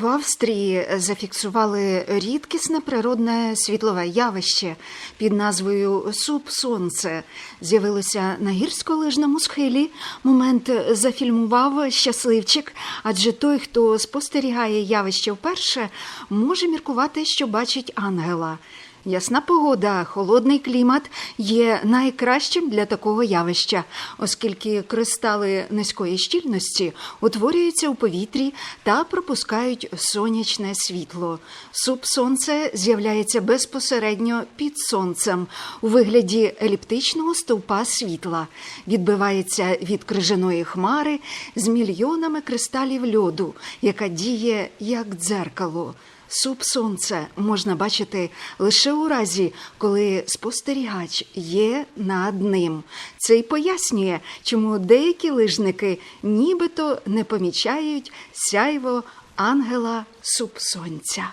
В Австрії зафіксували рідкісне природне світлове явище під назвою Суп Сонце. З'явилося на гірськолижному схилі. Момент зафільмував щасливчик, адже той, хто спостерігає явище вперше, може міркувати, що бачить ангела. Ясна погода, холодний клімат є найкращим для такого явища, оскільки кристали низької щільності утворюються у повітрі та пропускають сонячне світло. Суп сонце з'являється безпосередньо під сонцем у вигляді еліптичного стовпа світла, відбивається від крижаної хмари з мільйонами кристалів льоду, яка діє як дзеркало. Суп сонце можна бачити лише у разі, коли спостерігач є над ним. Це й пояснює, чому деякі лижники нібито не помічають сяйво ангела суп сонця.